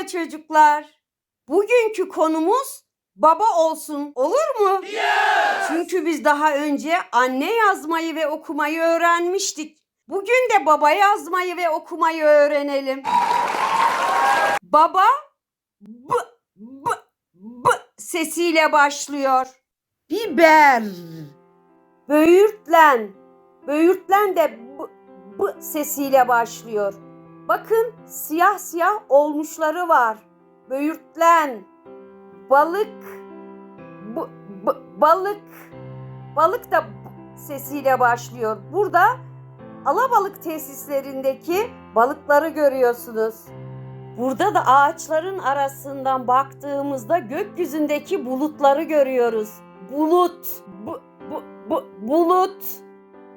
Merhaba çocuklar. Bugünkü konumuz baba olsun. Olur mu? Çünkü biz daha önce anne yazmayı ve okumayı öğrenmiştik. Bugün de baba yazmayı ve okumayı öğrenelim. Baba b b b sesiyle başlıyor. Biber. Böğürtlen. Böğürtlen de b b sesiyle başlıyor. Bakın siyah siyah olmuşları var. Böğürtlen. Balık. Balık. Balık da sesiyle başlıyor. Burada alabalık tesislerindeki balıkları görüyorsunuz. Burada da ağaçların arasından baktığımızda gökyüzündeki bulutları görüyoruz. Bulut. Bu, bu, bu, bulut.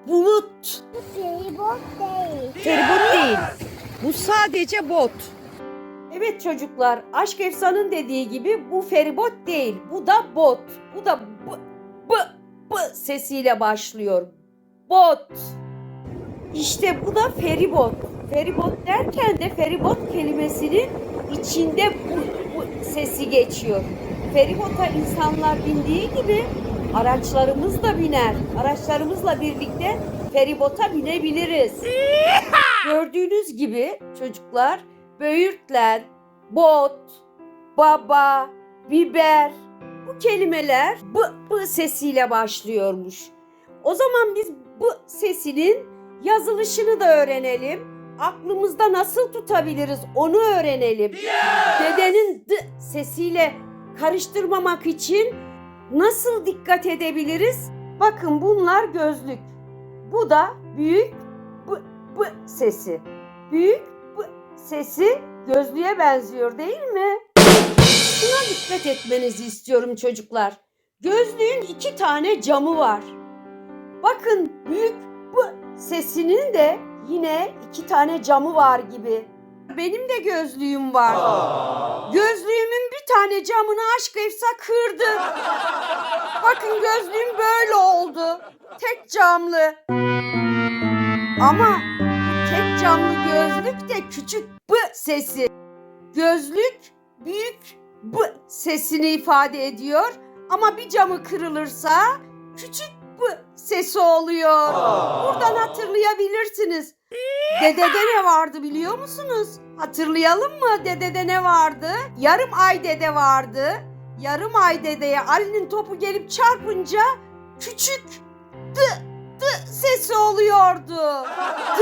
Bulut. Feribot değil. Feribot değil. Bu sadece bot. Evet çocuklar, Aşk Efsan'ın dediği gibi bu feribot değil. Bu da bot. Bu da b, b, b sesiyle başlıyor. Bot. İşte bu da feribot. Feribot derken de feribot kelimesinin içinde bu, bu sesi geçiyor. Feribota insanlar bindiği gibi araçlarımız da biner. Araçlarımızla birlikte feribota binebiliriz. Gördüğünüz gibi çocuklar böğürtlen, bot, baba, biber bu kelimeler b, b sesiyle başlıyormuş. O zaman biz b sesinin yazılışını da öğrenelim. Aklımızda nasıl tutabiliriz onu öğrenelim. Dedenin d sesiyle karıştırmamak için nasıl dikkat edebiliriz? Bakın bunlar gözlük. Bu da büyük b, sesi. Büyük b sesi gözlüğe benziyor değil mi? Şuna dikkat etmenizi istiyorum çocuklar. Gözlüğün iki tane camı var. Bakın büyük b sesinin de yine iki tane camı var gibi. Benim de gözlüğüm var. Gözlüğümün bir tane camını aşk efsa kırdı. Bakın gözlüğüm böyle oldu. Tek camlı. Ama camlı gözlük de küçük b sesi. Gözlük büyük b sesini ifade ediyor. Ama bir camı kırılırsa küçük b sesi oluyor. Buradan hatırlayabilirsiniz. Dedede ne vardı biliyor musunuz? Hatırlayalım mı? Dedede ne vardı? Yarım ay dede vardı. Yarım ay dedeye Ali'nin topu gelip çarpınca küçük d d sesi oluyordu. D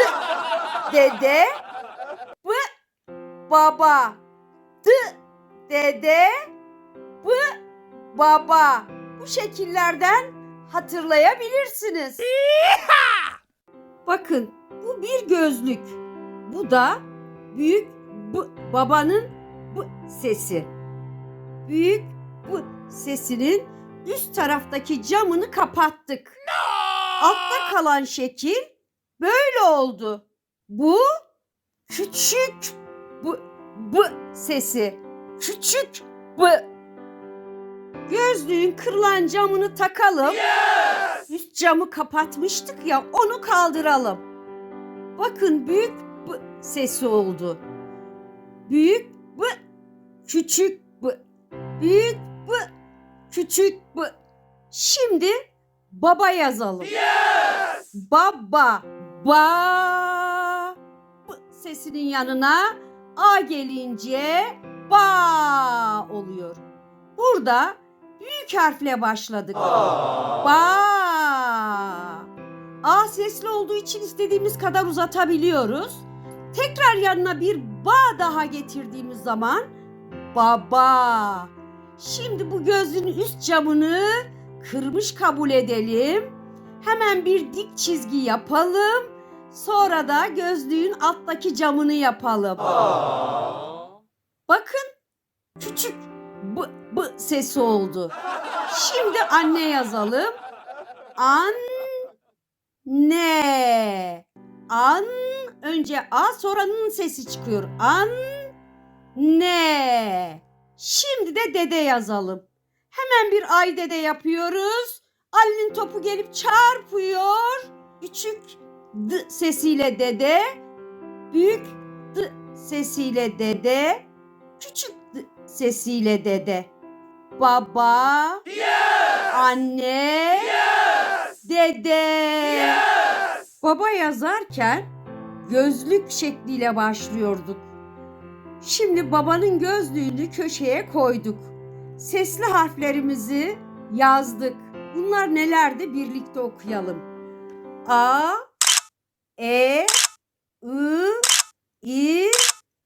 dede b baba d dede b baba bu şekillerden hatırlayabilirsiniz. Bakın bu bir gözlük. Bu da büyük b babanın b sesi. Büyük b sesinin üst taraftaki camını kapattık. Altta kalan şekil böyle oldu. Bu küçük b b sesi. Küçük b. Gözlüğün kırılan camını takalım. Üst camı kapatmıştık ya onu kaldıralım. Bakın büyük b sesi oldu. Büyük b küçük b. Büyük b küçük b. Şimdi baba yazalım. Baba. Ba. B sesinin yanına a gelince ba oluyor. Burada büyük harfle başladık. Ba. A sesli olduğu için istediğimiz kadar uzatabiliyoruz. Tekrar yanına bir ba daha getirdiğimiz zaman baba. Şimdi bu gözlüğün üst camını kırmış kabul edelim. Hemen bir dik çizgi yapalım. Sonra da gözlüğün alttaki camını yapalım. Bakın küçük b, b sesi oldu. Şimdi anne yazalım. Anne. An önce a sonra n sesi çıkıyor. An ne. Şimdi de dede yazalım. Hemen bir ay dede yapıyoruz. Ali'nin topu gelip çarpıyor. Küçük d sesiyle dede. Büyük d sesiyle dede. Küçük d- sesiyle dede. Baba. Anne. Dede. Baba yazarken gözlük şekliyle başlıyorduk. Şimdi babanın gözlüğünü köşeye koyduk. Sesli harflerimizi yazdık. Bunlar nelerdi birlikte okuyalım. A, E, I, I,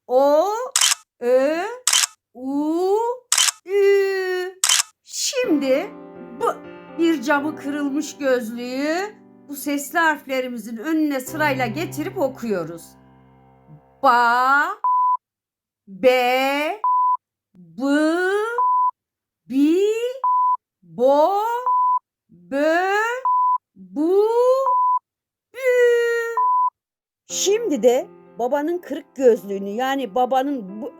O, Ö, U, Ü. Şimdi bu bir camı kırılmış gözlüğü bu sesli harflerimizin önüne sırayla getirip okuyoruz. Ba, be, bı, bi, bo, bö, bu, bü. Şimdi de babanın kırık gözlüğünü yani babanın bu,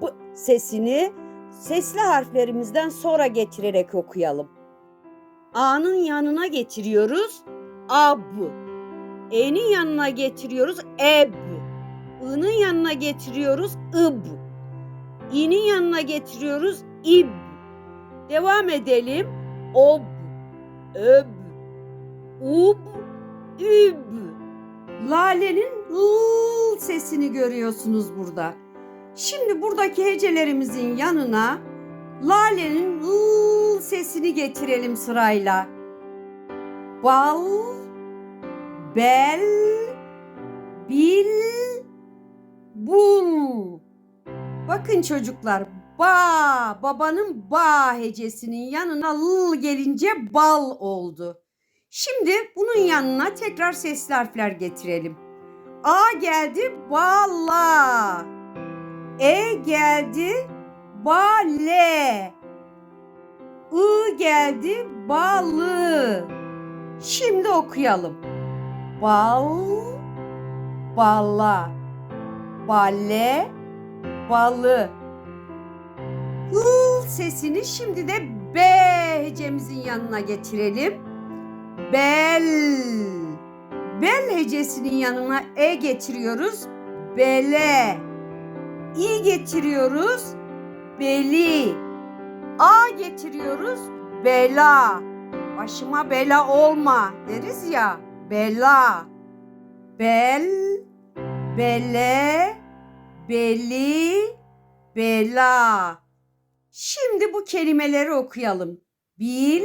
bu sesini sesli harflerimizden sonra getirerek okuyalım. A'nın yanına getiriyoruz. Ab. E'nin yanına getiriyoruz. Eb. I'nın yanına getiriyoruz. ıb. İ'nin yanına getiriyoruz. ib. Devam edelim. Ob. Öb. Ub. Üb. Lale'nin ıl sesini görüyorsunuz burada. Şimdi buradaki hecelerimizin yanına Lale'nin ıl sesini getirelim sırayla. Bal, bel, bil, bul. Bakın çocuklar, ba, babanın ba hecesinin yanına l gelince bal oldu. Şimdi bunun yanına tekrar sesli harfler getirelim. A geldi bala. E geldi bale. I geldi balı. Şimdi okuyalım. Bal, balla, balle, balı. L sesini şimdi de B hecemizin yanına getirelim. Bel. Bel hecesinin yanına E getiriyoruz. Bele. İ getiriyoruz. Beli. A getiriyoruz. Bela. Başıma bela olma deriz ya. Bela. Bel. Bele. Beli. Bela. Şimdi bu kelimeleri okuyalım. Bil,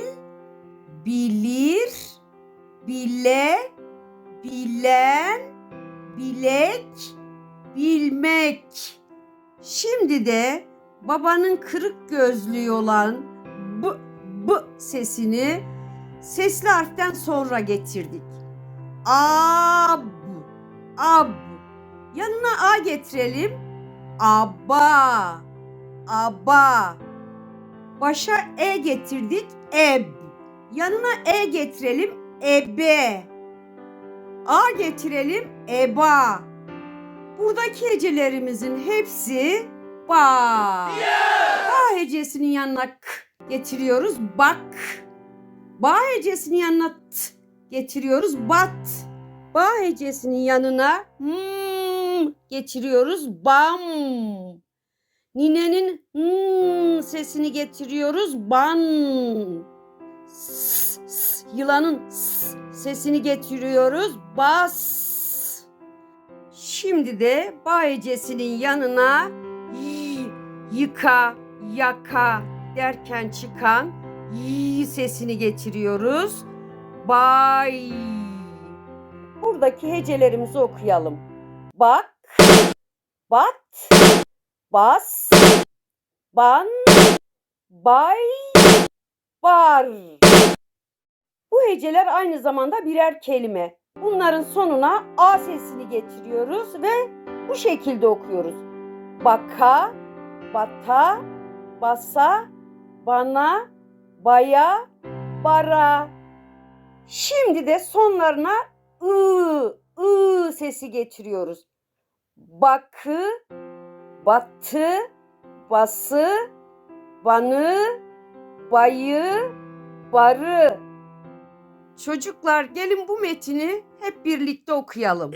bilir, bile, bilen, bilek, bilmek. Şimdi de babanın kırık gözlüğü olan b, b sesini sesli harften sonra getirdik. Ab, ab. Yanına a getirelim. Aba, aba. Başa e getirdik. Eb. Yanına e getirelim. Ebe. A getirelim. Eba. Buradaki hecelerimizin hepsi ba. Ba hecesinin yanına k getiriyoruz. Bak. Ba hecesinin yanına t getiriyoruz. Bat. Ba hecesinin yanına hmm getiriyoruz. Bam. Ninenin hmm sesini getiriyoruz. Ban. S, s, yılanın s sesini getiriyoruz. Bas. Şimdi de ba hecesinin yanına y, yıka, yaka derken çıkan y sesini getiriyoruz. Bay. Buradaki hecelerimizi okuyalım. Bak, bat, bas, ban, bay, bar. Bu heceler aynı zamanda birer kelime. Bunların sonuna A sesini getiriyoruz ve bu şekilde okuyoruz. Baka, bata, basa, bana, baya, bara. Şimdi de sonlarına ı, ı sesi getiriyoruz. Bakı, batı, bası, banı, bayı, barı. Çocuklar gelin bu metini hep birlikte okuyalım.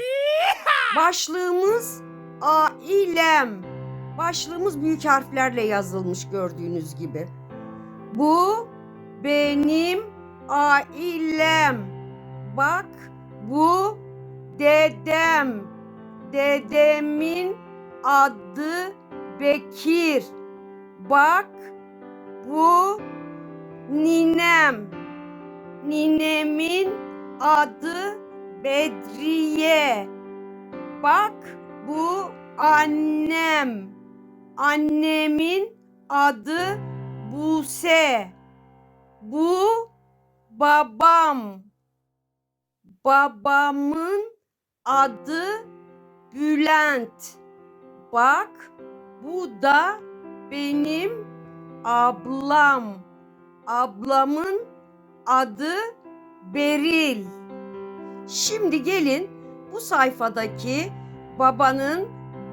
Başlığımız ailem. Başlığımız büyük harflerle yazılmış gördüğünüz gibi. Bu benim ailem. Bak bu dedem. Dedemin adı Bekir. Bak bu ninem. Ninemin adı Bedriye. Bak bu annem. Annemin adı Buse. Bu babam. Babamın adı Bülent. Bak bu da benim ablam. Ablamın adı Beril. Şimdi gelin bu sayfadaki babanın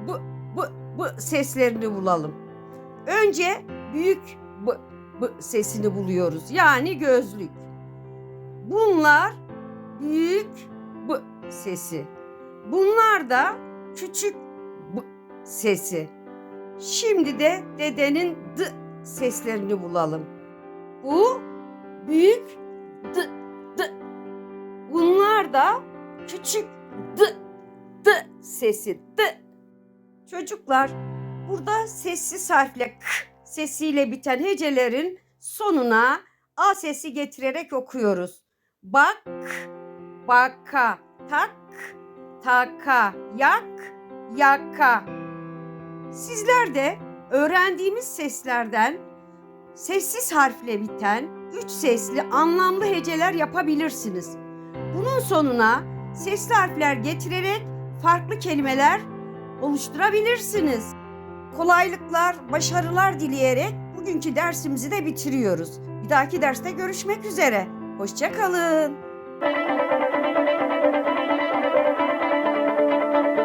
bu bu bu seslerini bulalım. Önce büyük bu bu sesini buluyoruz. Yani gözlük. Bunlar büyük bu sesi. Bunlar da küçük sesi. Şimdi de dedenin d seslerini bulalım. Bu büyük d d. Bunlar da küçük d d sesi d. Çocuklar burada sessiz harfle k sesiyle biten hecelerin sonuna a sesi getirerek okuyoruz. Bak, baka, tak, taka, yak, yaka. Sizler de öğrendiğimiz seslerden sessiz harfle biten üç sesli anlamlı heceler yapabilirsiniz. Bunun sonuna sesli harfler getirerek farklı kelimeler oluşturabilirsiniz. Kolaylıklar, başarılar dileyerek bugünkü dersimizi de bitiriyoruz. Bir dahaki derste görüşmek üzere. Hoşçakalın.